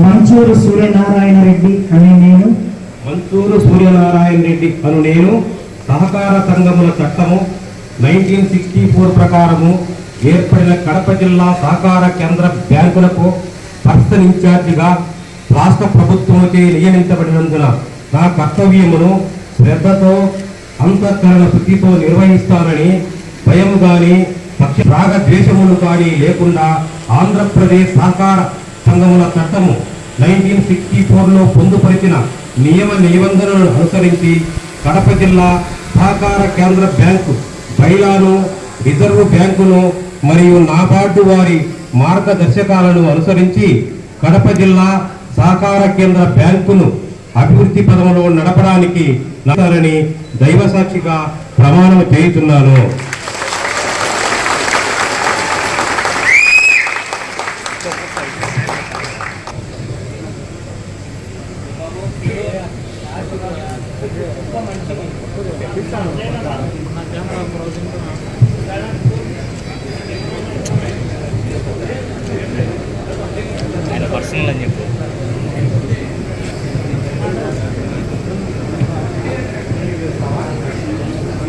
మంచూరు సూర్యనారాయణ రెడ్డి అనే నేను. మంచూరు సూర్యనారాయణ రెడ్డి అను నేను. సహకార సంఘముల చట్టము నైన్టీన్ సిక్స్టీ ఫోర్ ప్రకారము ఏర్పడిన కడప జిల్లా సహకార కేంద్ర బ్యాంకులకు పర్సన్ ఇన్ఛార్జిగా రాష్ట్ర ప్రభుత్వముచే నియమించబడినందున నా కర్తవ్యమును శ్రద్ధతో అంతఃకరణ శుద్ధితో నిర్వహిస్తానని భయం గాని పక్ష రాగద్వేషములు కానీ లేకుండా ఆంధ్రప్రదేశ్ సహకార సంఘముల చట్టము నైన్టీన్ సిక్స్టీ ఫోర్లో పొందుపరిచిన నియమ నిబంధనలను అనుసరించి కడప జిల్లా సహకార కేంద్ర బ్యాంకు బైలాను రిజర్వ్ బ్యాంకును మరియు నాబార్డు వారి మార్గదర్శకాలను అనుసరించి కడప జిల్లా సహకార కేంద్ర బ్యాంకును అభివృద్ధి పదంలో నడపడానికి నడతారని దైవ సాక్షిగా ప్రమాణం చేయుతున్నాను